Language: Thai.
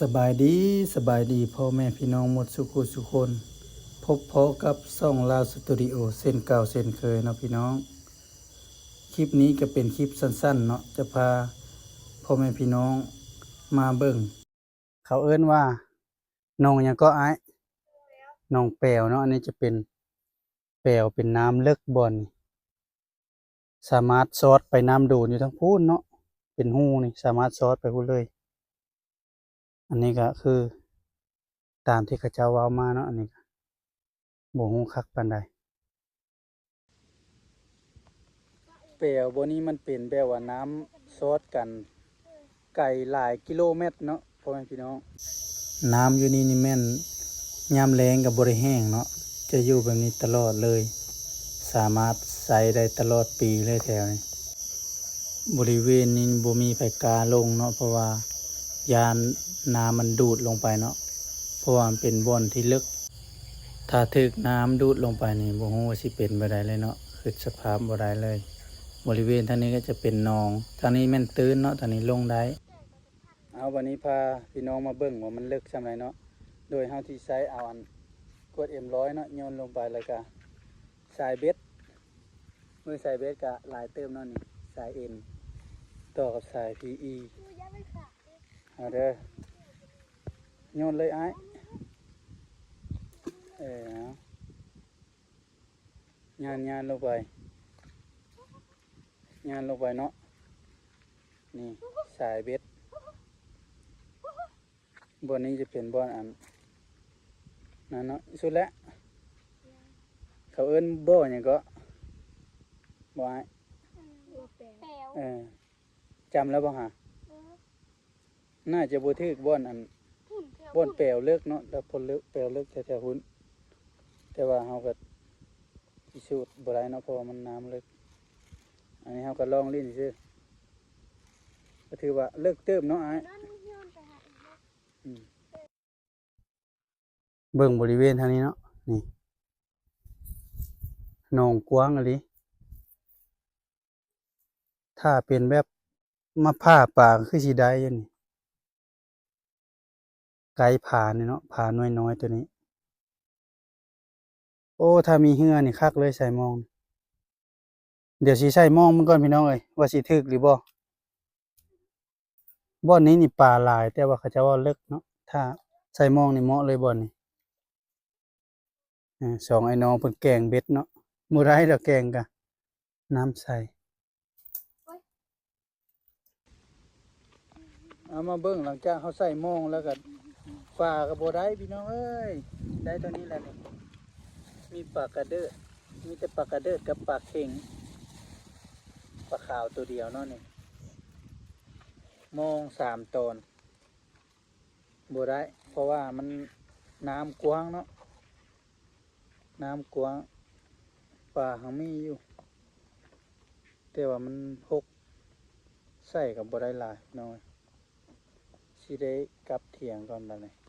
สบายดีสบายดีพ่อแม่พี่น้องหมดสุขสุคน พบพอกับซ่องลาวสตูดิโอเส้นเก่าเส้นเคยเนาะพี่น้อง คลิปนี้ก็เป็นคลิปสั้นๆเนาะจะพาพ่อแม่พี่น้องมาเบิ่ง เขาเอิ้นว่าน้องยังก็ไอ้น้องแปวเนาะอันนี้จะเป็นแปวเป็นน้ำเลิกบอนสามารถซอดไปน้ำโดอยู่ทั้งพูนเนาะเป็นหูนี่สามารถซอดไปพูนเลย อันนี้ก็คือ ตามที่เขาเจ้าเว้ามาเนาะอันนี้ก็บ่ฮู้คักปานใดแปลวบ่นี้มันเป็นแบบว่าน้ำซอดกัน ไก่หลายกิโลเมตรเนาะพ่อแม่พี่น้อง น้ำอยู่นี่นี่แม่นยามแรงก็บ่ได้แห้งเนาะจะอยู่แบบนี้ตลอดเลย สามารถใช้ได้ตลอดปีเลยแถวนี้บริเวณนี้บ่มีไฟกาลงเนาะเพราะว่า ยานน้ำมันดูดลงไปเนาะเพราะว่ามันเป็นบ่อนที่ลึก ถ้าถึกน้ำดูดลงไปนี่บ่ฮู้ว่าสิเป็นบ่ได้เลยเนาะคือสภาพบ่ได้เลย บริเวณทางนี้ก็จะเป็นหนองทางนี้แม่นตื้นเนาะทางนี้ลงได้เอาวันนี้พาพี่น้องมาเบิ่งว่ามันลึกซำไรเนาะโดยเฮาที่ใช้เอาอันกด M100 เนาะโยนลงไปแล้วก็สายเบ็ดมือสายเบ็ดก็หลายเติมเนาะนี่สาย N ต่อกับสาย PE เอาเด้อโยนเลยไอ้ายเออเอายานยานลงไปยานลงไปเนาะนี่สายเบ็ดบนนี้จะเป็นบอนอันนั่นเนาะสุดแล้วเขาเอิ้นบ่อหยังก็บ่ไอ้ายแปลวเออจำแล้วบ่ฮะ น่าจะบ่ถึกบ่อนอันหุ่นเทบ่อนแปลวเลิกเนาะแต่พลเลิกแปลวเลิกแถวๆหุ่นแต่ว่าเฮาก็พิสูจน์บ่ได้เนาะเพราะว่ามันน้ำเลิกอันนี้เฮาก็ลองลิ้นซื่อก็ถือว่าเลิกเติมเนาะอ้ายนั่นย้อนไปหาอีกแล้วเบิ่งบริเวณทางนี้เนาะนี่หนองกว้างอะไรถ้าเป็นแบบมาผ่าป่าก็คือสีได้อยังนี่ ไกลผ่านี่เนาะผ่าน้อยๆตัวนี้ โอ้ ถ้ามีเหือนี่คักเลยใส่มอง เดี๋ยวสิใส่มองมันก่อนพี่น้องเอ้ยว่าสิถึกหรือบ่บ่อนนี้นี่ป่าลาย แต่ว่าเขาจะว่าเลิกเนาะถ้าใส่มองนี่เหมาะเลยบ่อนนี่สองไอ้น้องเพิ่นแกงเบ็ดเนาะมื้อไรแล้วแกงกะน้ำใส่เอามาเบิ่งหลังจากเขาใส่มองแล้วก็ ปลาก็บ่ได้พี่น้องเอ้ยได้ตัวนี้แหละนี่มีปลากระเดิดมีแต่ปลากระเดิดกับปลาเข็งปลาขาวตัวเดียวเนาะนี่มองสามตอนบ่ได้เพราะว่ามันน้ำกว้างเนาะน้ำกว้างป่าหังมีอยู่ แต่ว่ามันพกใส่กับบได้หลายน้อยสิได้กลับเถียงก่อนบัดนี้